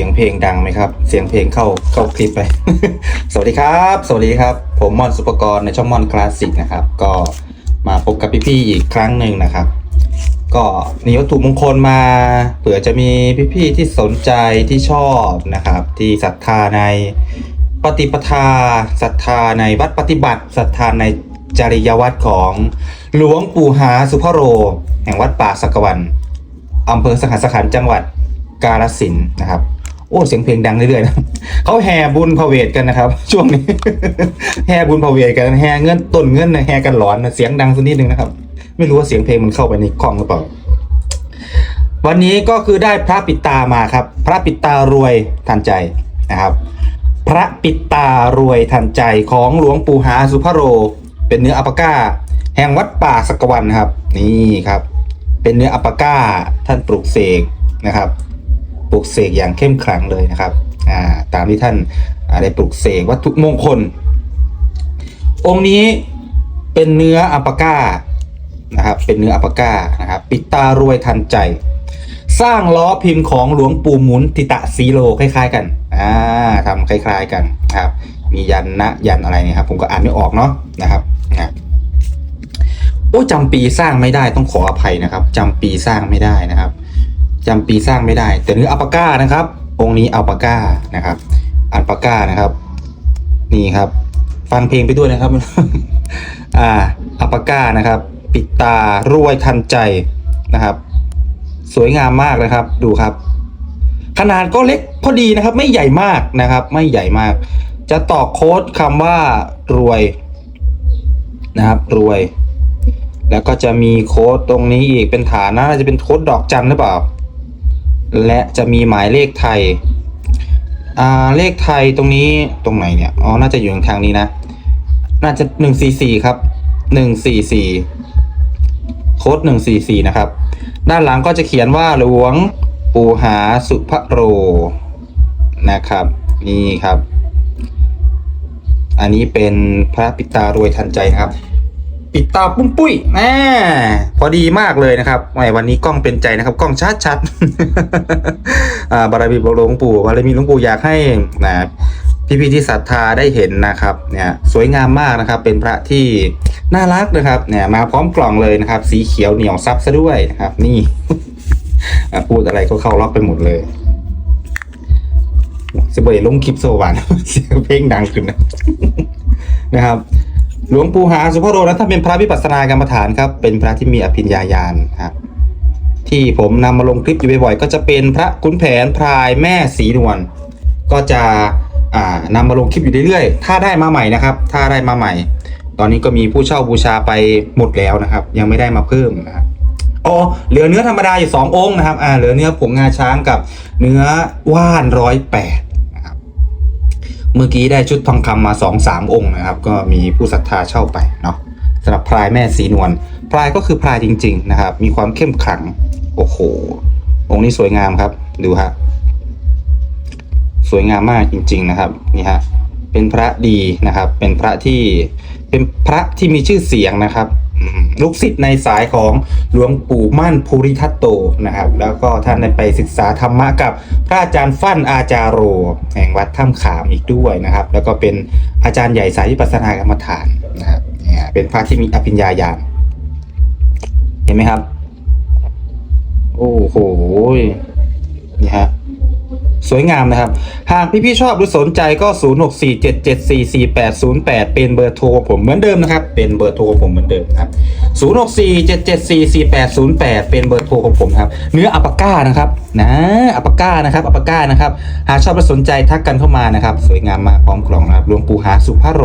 สียงเพลงดังไหมครับ เสียงเพลงเข้าเข้าคลิปไป สวัสดีครับ สวัสดีครับ ผมมอนสุปกรณ์ในช่องมอนคลาสสิกนะครับ ก็มาพบกับพี่ๆอีกครั้งหนึ่งนะครับ ก็มีวัตถุมงคลมาเผื่อจะมีพี่ๆที่สนใจที่ชอบนะครับ ที่ศรัทธาในปฏิปทาศรัทธาในวัดปฏิบัติศรัทธาในจริยวัตรของหลวงปู่หาสุภโร แห่งวัดป่าสักวันอำเภอสหัสขันธ์จังหวัดกาฬสินนะครับ โอ้เสียงเพลงดังเรื่อยๆนะเขาแห่บุญพระเวทกันนะครับ ช่วงนี้ แห่บุญพระเวทกันแห่เงินต้นเงินนะแห่กันหลอนนะเสียงดังสักนิดนึงนะครับ ไม่รู้ว่าเสียงเพลงมันเข้าไปในคล่องหรือเปล่าวันนี้ก็คือได้พระปิดตามาครับ พระปิดตารวยทันใจนะครับ พระปิดตารวยทันใจของหลวงปู่หาสุภโร เป็นเนื้ออัปาก้า แห่งวัดป่าสกวันครับ นี่ครับ เป็นเนื้ออัปาก้าท่านปลูกเสกนะครับ ปลูกเสกอย่างเข้มขลังเลยนะครับาตามที่ท่านอ่าได้ปลูกเสกวัตถุมงคล องค์นี้เป็นเนื้ออัปปาก้านะครับเป็นเนื้ออัปปาก้านะครับปิดตารวยทันใจ สร้างล้อพิมพ์ของหลวงปู่หมุนติตะสีโลคล้ายๆ กันอ่าทำคล้าย ๆกันครับมียันนะยันอะไรเนี่ยครับผมก็อ่านไม่ออกเนาะนะครับนะโอ้จำปีสร้างไม่ได้ต้องขออภัยนะครับจำปีสร้างไม่ได้นะครับ จำปีสร้างไม่ได้ แต่เนื้ออัปปาก้านะครับ องค์นี้อัปปาก้านะครับอัลปาก้านะครับ นี่ครับ ฟังเพลงไปด้วยนะครับ อ่าอัปปาก้านะครับ ปิดตารวยทันใจนะครับ สวยงามมากนะครับ ดูครับ ขนาดก็เล็กพอดีนะครับ ไม่ใหญ่มากนะครับ ไม่ใหญ่มาก จะตอกโค้ดคำว่ารวยนะครับรวย แล้วก็จะมีโค้ดตรงนี้อีกเป็นฐานนะน่าจะเป็นโค้ดดอกจันหรือเปล่า และจะมีหมายเลขไทย อ่า เลขไทยตรงนี้ตรงไหนเนี่ย อ๋อ น่าจะอยู่ทางนี้นะ น่าจะหนึ่งสี่สี่ครับหนึ่งสี่สี่โค้ดหนึ่งสี่สี่นะครับ ด้านหลังก็จะเขียนว่าหลวงปู่หาสุภโร นะครับ นี่ครับ อันนี้เป็นพระปิตารวยทันใจนะครับ ปิดตาปุ้มปุ้ยแหมพอดีมากเลยนะครับแหมวันนี้กล้องเป็นใจนะครับ กล้องชัดชัดอ่าบารมีหลวงปู่บารมีหลวงปู่อยากให้นะพี่พี่ๆที่ศรัทธาได้เห็นนะครับเนี่ยสวยงามมากนะครับ เป็นพระที่น่ารักนะครับเนี่ยมาพร้อมกล่องเลยนะครับ สีเขียวเหนียวซับซะด้วยนะครับ นี่พูดอะไรก็เข้าล็อกไปหมดเลยสบายลงคลิปโซวานเสียงเพลงดังขึ้นนะนะครับ หลวงปู่หาสุภโรนั้นท่านเป็นพระวิปัสสนากรรมฐานครับ เป็นพระที่มีอภิญญาญาณครับที่ผมนำมาลงคลิปอยู่บ่อยๆก็จะเป็นพระขุนแผนพรายแม่สีนวลก็จะอ่านำมาลงคลิปอยู่เรื่อยๆ ถ้าได้มาใหม่นะครับ ถ้าได้มาใหม่ ตอนนี้ก็มีผู้เช่าบูชาไปหมดแล้วนะครับ ยังไม่ได้มาเพิ่มนะครับอ๋อเหลือเนื้อธรรมดาอยู่สององค์นะครับอ่าเหลือเนื้อผงงาช้างกับเนื้อว่านร้อยแปด เมื่อกี้ได้ชุดทองคำมาสองสามองค์นะครับ ก็มีผู้ศรัทธาเช่าไปเนาะสำหรับพลายแม่สีนวลพลายก็คือพลายจริง ๆ นะครับ มีความเข้มขลังโอ้โหองค์นี้สวยงามครับ ดูฮะสวยงามมากจริง ๆนะครับนี่ฮะเป็นพระดีนะครับ เป็นพระที่เป็นพระที่มีชื่อเสียงนะครับ ลูกศิษย์ในสายของหลวงปู่มั่นภูริทัตโตนะครับ แล้วก็ท่านได้ไปศึกษาธรรมะกับพระอาจารย์ฟั่นอาจารโร แห่งวัดถ้ำขามอีกด้วยนะครับ แล้วก็เป็นอาจารย์ใหญ่สายวิปัสสนากรรมฐานนะครับเนี่ยเป็นพระที่มีอภิญญาญาณเห็นไหมครับ โอ้โหนี่ฮะ สวยงามนะครับ หากพี่ๆชอบหรือสนใจก็ 0647744808 เป็นเบอร์โทรผมเหมือนเดิมนะครับ เป็นเบอร์โทรผมเหมือนเดิมครับ 0647744808 เป็นเบอร์โทรของผมครับ เนื้ออัปาก้านะครับนะอัปาก้านะครับอัปาก้านะครับ หากชอบและสนใจทักกันเข้ามานะครับ สวยงามมากพร้อมกล่องนะครับหลวงปู่หาสุภาโร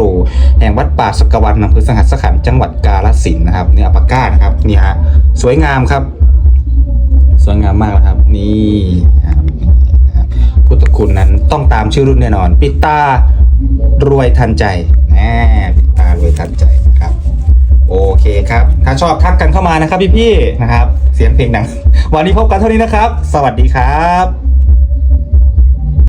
แห่งวัดป่าสกวันอำเภอสหัสขันจังหวัดกาฬสินธุ์นะครับ เนื้ออัปาก้านะครับนี่ฮะสวยงามครับ สวยงามมากนะครับ นี่ครับ คุณนั้นต้องตามชื่อรุ่นแน่นอน ปิดตารวยทันใจแหมปิดตารวยทันใจนะครับ โอเคครับ ถ้าชอบทักกันเข้ามานะครับพี่ๆนะครับ เสียงเพลงดัง วันนี้พบกันเท่านี้นะครับ สวัสดีครับ